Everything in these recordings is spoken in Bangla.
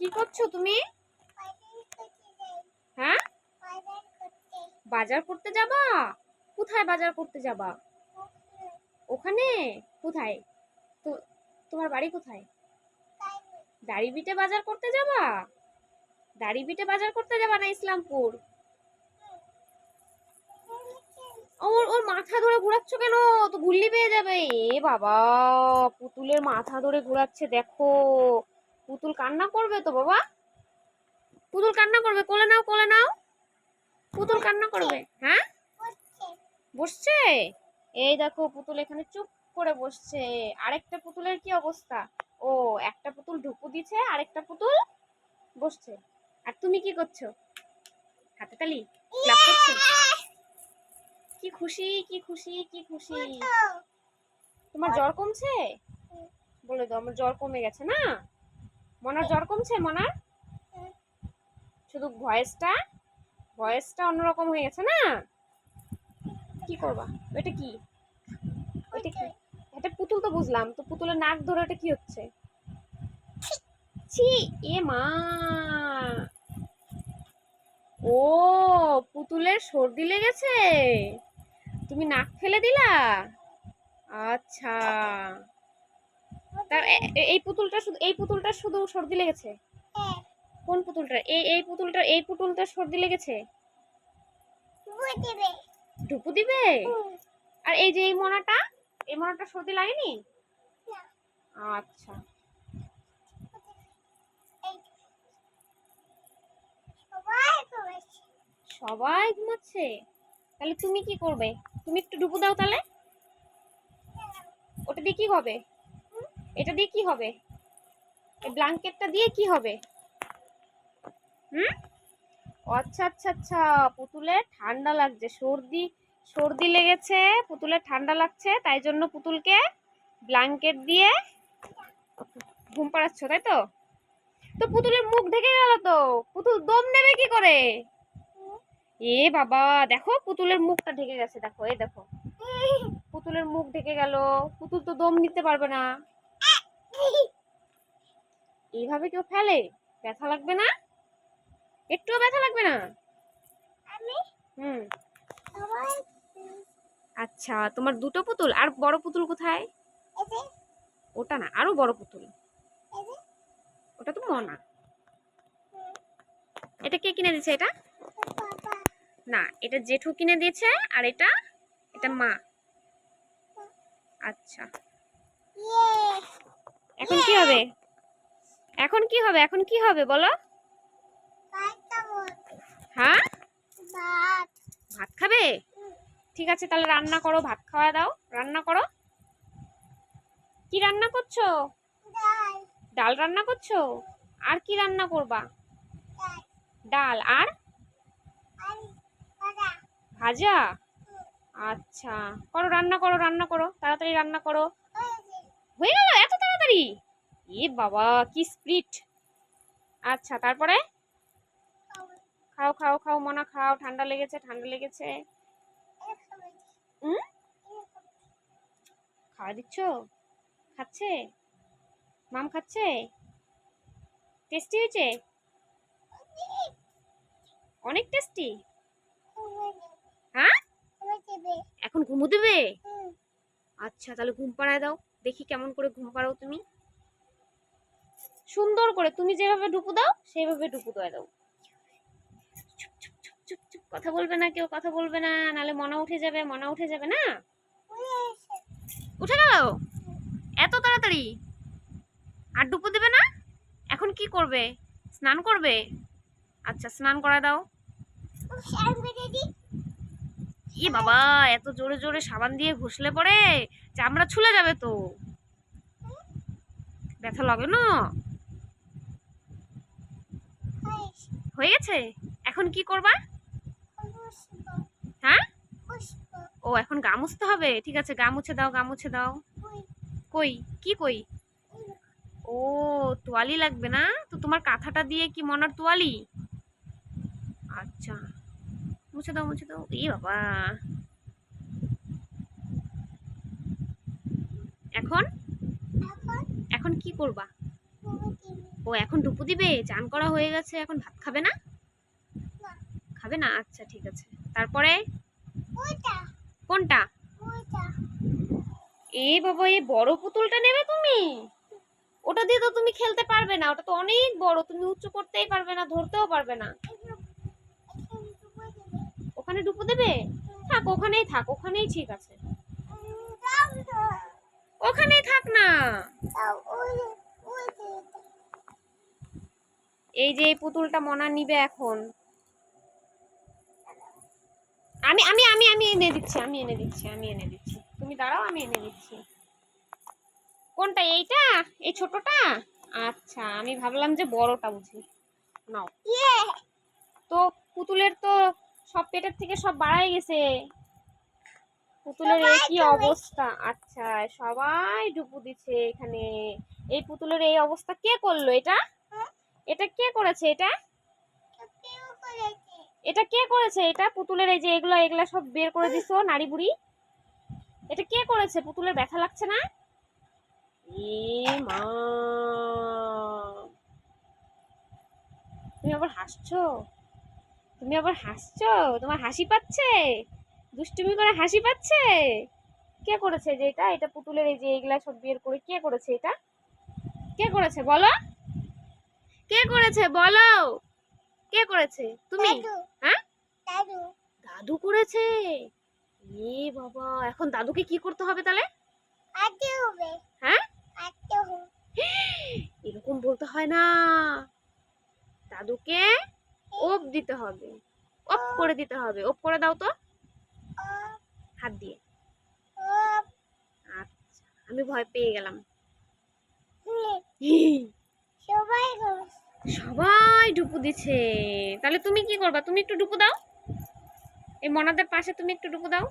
কি করছ তুমি? হ্যাঁ? বাজার করতে যাবা? কোথায় বাজার করতে যাবা? ওখানে? কোথায়? তো, তোমার বাড়ি কোথায়? দাড়িবিটে বাজার করতে যাবা? দাড়িবিটে বাজার করতে যাবা না ইসলামপুর? ওর ওর মাথা ধরে ঘোরাচ্ছ কেন? তো গুল্লি পেয়ে যাবে। এ বাবা, পুতুলের মাথা ধরে ঘোরাচ্ছে, দেখো। পুতুল কান্না করবে তো বাবা? পুতুল কান্না করবে কোলে নাও কোলে নাও। পুতুল কান্না করবে হ্যাঁ? বসছে। এই দেখো পুতুল এখানে চুপ করে বসছে। আরেকটা পুতুলের কি অবস্থা? ও একটা পুতুল ঢুকু দিছে আরেকটা পুতুল বসছে। আর তুমি কি করছ? হাতে তালি? ক্লাপ করছ? কি খুশি কি খুশি কি খুশি? তোমার জ্বর কমছে? বলে দাও আমার জ্বর কমে গেছে না? মনার জ্বর কমছে, মনার? শুধু ভয়েসটা ভয়েসটা অন্যরকম হয়ে গেছে না? কি করবা? এটা কি? এটা কি? এটা পুতুল তো বুঝলাম, তো পুতুলের নাক ধরে ওটা কি হচ্ছে? ছি, এ মা! ও, পুতুলের সর্দি লেগেছে? তুমি নাক ফেলে দিলা? আচ্ছা। তার এই পুতুলটা শুধু এই পুতুলটা শুধু সর্দি লেগেছে? কোন পুতুলটা? এই এই পুতুলটা এই পুতুলটা সর্দি লেগেছে? ঢুকু দিবে। আর এই যে এই মনাটা এই মনাটা সর্দি লাগেনি? আচ্ছা। সবাই ঘুমাচ্ছে। তাহলে তুমি কি করবে? তুমি একটু ডুবু দাও তাহলে। ওটা দিয়ে কি হবে এটা দিয়ে কি হবে? এই ব্ল্যাঙ্কেটটা দিয়ে কি হবে? হুম? আচ্ছা আচ্ছা আচ্ছা পুতুলের ঠান্ডা লাগছে। সর্দি সর্দি লেগেছে পুতুলের ঠান্ডা লাগছে, তাই জন্য পুতুলকে ব্ল্যাঙ্কেট দিয়ে ঘুম পাড়াচ্ছ, তাই তো? তো পুতুলের মুখ ঢেকে গেল তো। পুতুল দম নেবে কি করে? এ বাবা, দেখো পুতুলের মুখটা ঢেকে গেছে, দেখো, এই দেখো। পুতুলের মুখ ঢেকে গেল। পুতুল তো দম নিতে পারবে না। এইভাবে কেউ ফেলে? ব্যথা লাগবে না? একটুও ব্যথা লাগবে না? হুম। আচ্ছা তোমার দুটো পুতুল আর বড় পুতুল কোথায়? ওটা না আরও বড় পুতুল। ওটা তো মনা। এটা কে কিনে দিয়েছে এটা? না এটা জেঠু কিনে দিয়েছে আর এটা এটা মা। আচ্ছা। এখন কি হবে? এখন কি হবে? এখন কি হবে বলো? হ্যাঁ? ভাত খাবে? ঠিক আছে, তাহলে রান্না করো, ভাত খাওয়া দাও। রান্না করো। কি রান্না করছ? ডাল রান্না করছ? আর কি রান্না করবা? ডাল। আর? ভাজা? আচ্ছা। করো, রান্না করো রান্না করো। তাড়াতাড়ি রান্না করো। হয়ে গেল? এত তাড়াতাড়ি এ বাবা কি স্পিড আচ্ছা তারপরে? খাও খাও খাও মনা খাও ঠান্ডা লেগেছে ঠান্ডা লেগেছে। হুম? খাওয়া দিচ্ছ? খাচ্ছে? মাম খাচ্ছে? টেস্টি হয়েছে? অনেক টেস্টি। হ্যাঁ? এখন ঘুমো দেবে? আচ্ছা তাহলে ঘুম পাড়ায় দাও। দেখি কেমন করে ঘুম পাড়াও তুমি। সুন্দর করে তুমি যেভাবে ডুপু দাও সেইভাবে ডুপু দেওয়া দাও। চুপ চুপ চুপ চুপ চুপ কথা বলবে না কেউ কথা বলবে না নালে মনা উঠে যাবে মনা উঠে যাবে না। উঠে গেল এত তাড়াতাড়ি। আর ডুপু দেবে না? এখন কি করবে? স্নান করবে? আচ্ছা স্নান করা দাও। ই বাবা এত জোরে জোরে সাবান দিয়ে ঘষলে পরে চামড়া ছুলে যাবে তো। ব্যথা লাগে না? হয়ে গেছে? এখন কি করবা? হ্যাঁ? ও, এখন গা মুছতে হবে। ঠিক আছে, গা মুছে দাও, গা মুছে দাও। কই? কি কই? ও, তোয়ালি লাগবে না? তো তোমার কাঁথাটা দিয়ে কি মনার তোয়ালি? আচ্ছা। মুছে দাও মুছে দাও। এই বাবা। এখন? এখন কি করবা? ও এখন ডুপু দিবে? চান করা হয়ে গেছে এখন ভাত খাবে না। খাবে না? আচ্ছা ঠিক আছে। তারপরে? কোনটা? এ বাবা এই বড় পুতুলটা নেবে তুমি? ওটা দিয়ে তো তুমি খেলতে পারবে না। ওটা তো অনেক বড়। তুমি উঁচু করতেই পারবে না ধরতেও পারবে না। এগুলো ডুবো দেবে। ওখানে ডুপু দেবে? থাক ওখানেই থাক। ওখানেই ঠিক আছে। ওখানেই থাক না। এই যে এই পুতুলটা মনা নিবে এখন। আমি আমি আমি আমি এনে দিচ্ছি আমি এনে দিচ্ছি আমি এনে দিচ্ছি। তুমি দাঁড়াও আমি এনে দিচ্ছি। কোনটা এইটা? এই ছোটটা? আচ্ছা আমি ভাবলাম যে বড়টা বুঝি। নাও। ইয়ে! তো পুতুলের তো সব পেটের থেকে সব বাড়াই গেছে। পুতুলের এই কি অবস্থা? আচ্ছা সবাই ডুবু দিচ্ছে এখানে। এই পুতুলের এই অবস্থা কে করল এটা? এটা কে করেছে এটা? এটা কে করেছে এটা? পুতুলের এই যে এগুলো এগুলা সব বের করে দিছো নারী বুড়ি? এটা কে করেছে? পুতুলের ব্যথা লাগছে না? এ মা। তুমি আবার হাসছো? তুমি আবার হাসছো? তোমার হাসি পাচ্ছে? দুষ্টুমি করে হাসি পাচ্ছে? কে করেছে যে এটা? এটা পুতুলের এই যে এগুলা সব বের করে কে করেছে এটা? কে করেছে? বলো। কে করেছে? বলো। কে করেছে? তুমি? হ্যাঁ? দাদু। দাদু করেছে? এ বাবা এখন দাদুকে কি করতে হবে তাহলে? হ্যাঁ? এরকম বলতে হয় না। দাদুকে ওপ দিতে হবে। ওপ করে দিতে হবে। ওপ করে দাও তো। হাত দিয়ে। আচ্ছা আমি ভয় পেয়ে গেলাম। সবাই সবাই ডুপু দিচ্ছে। তাহলে তুমি কি করবা? তুমি একটু ডুপু দাও। এই মনাদের পাশে তুমি একটু ডুপু দাও।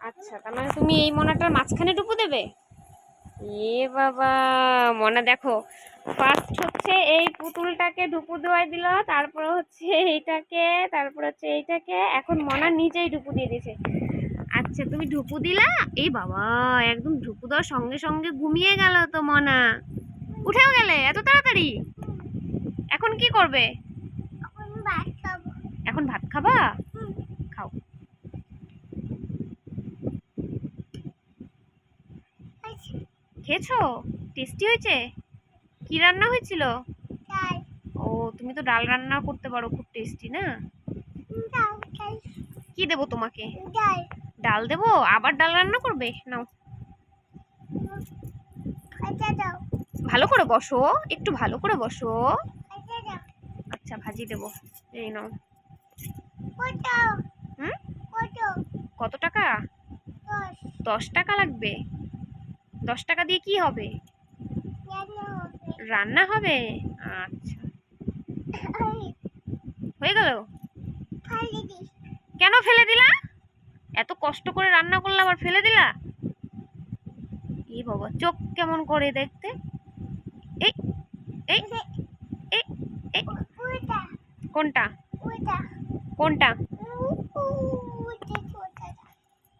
আচ্ছা তার মানে তুমি এই মনাটার মাঝখানে ডুপু দেবে? এ বাবা, মনা দেখো ফার্স্ট হচ্ছে এই পুতুলটাকে ডুপু দেওয়াই দিল, তারপর হচ্ছে এইটাকে, তারপর হচ্ছে এইটাকে, এখন মনা নিজেই ডুপু দিয়ে দিয়েছে। আচ্ছা তুমি ঢুপু দিলা? এই বাবা, একদম ঢুপু দেওয়ার সঙ্গে সঙ্গে ঘুমিয়ে গেল তো মনা। উঠেও গেলে, এত তাড়াতাড়ি? এখন কি করবে? এখন ভাত খাব। খাও। খেয়েছো? টেস্টি হয়েছে? কি রান্না হয়েছিল? ও তুমি তো ডাল রান্না করতে পারো খুব টেস্টি না? কি দেবো তোমাকে? ডাল। দেবো? আবার ডাল রান্না করবে? নাও। আচ্ছা ভালো করে বসো একটু ভালো করে বসো। আচ্ছা আচ্ছা ভাজি দেবো। এই নাও। কত? টাকা? দশ টাকা লাগবে? দশ টাকা দিয়ে কি হবে? রান্না হবে? আচ্ছা। হয়ে গেল? কেন ফেলে দিলা? এত কষ্ট করে রান্না করলাম আবার ফেলে দিলা? এই বাবা চোখ কেমন করে দেখতে। এই এই এই এই। কোনটা? কোনটা?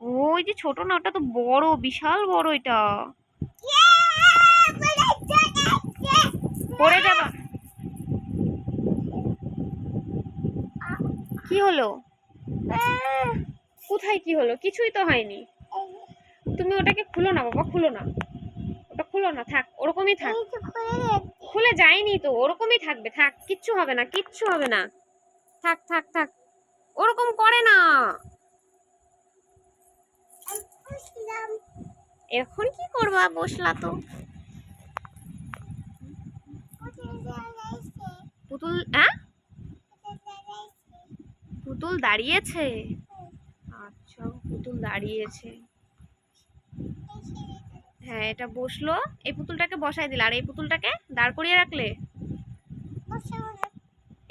ওই যে ছোট না ওটা তো বড় বিশাল বড় এটা। পড়ে যাবা। কি হলো? কোথায় কি হলো? কিছুই তো হয়নি। তুমি ওটাকে খুলো না বাবা খুলো না। ওটা খুলো না থাক ওরকমই থাক। খুলে যায়নি তো ওরকমই থাকবে। থাক কিচ্ছু হবে না কিচ্ছু হবে না। থাক থাক থাক। ওরকম করে না। এখন কি করবা বসলা তো। পুতুল হ্যাঁ পুতুল দাঁড়িয়েছে? আচ্ছা পুতুল দাঁড়িয়েছে। হ্যাঁ এটা বসল। এই পুতুলটাকে বসাই দিলে। আর এই পুতুলটাকে দাঁড় করিয়ে রাখলে?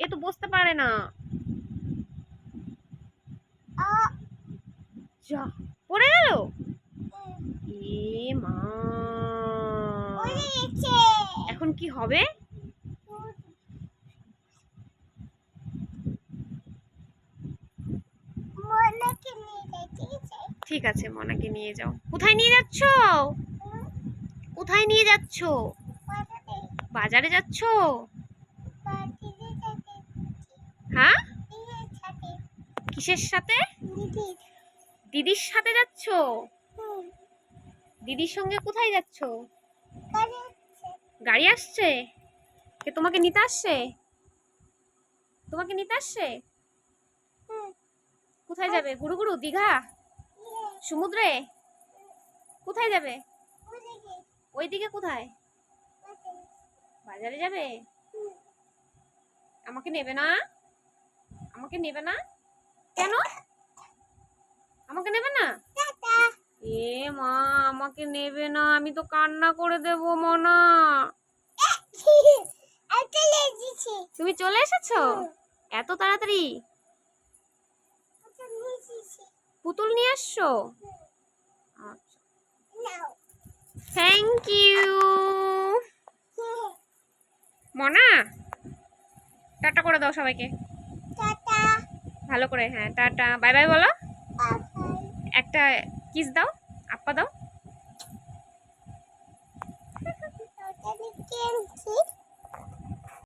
এ তো বসতে পারে না। যা পড়ে গেল? এ মা। এখন কি হবে? ঠিক আছে, মনাকে নিয়ে যাও। কোথায় নিয়ে যাচ্ছ? কোথায় নিয়ে যাচ্ছ? বাজারে যাচ্ছ? হ্যাঁ? কিসের সাথে? দিদির সাথে যাচ্ছ? দিদির সঙ্গে কোথায় যাচ্ছ? গাড়ি আসছে? কে তোমাকে নিতে আসছে? তোমাকে নিতে আসছে? কোথায় যাবে? গুরু গুরু, দীঘা? সমুদ্রে? কোথায় যাবে? ওইদিকে কোথায়? বাজারে যাবে? আমাকে নেবে না? আমাকে নেবে না? কেন? আমাকে নেবে না? এ মা আমাকে নেবে না। আমি তো কান্না করে দেব মনা। তুমি চলে এসেছ? এত তাড়াতাড়ি? পুতুল নিয়ে আসছো? আচ্ছা। থ্যাংক ইউ মনা টাটা করে দাও সবাইকে। ভালো করে হ্যাঁ টাটা। বাই বাই বলো। একটা কিস দাও আপা দাও।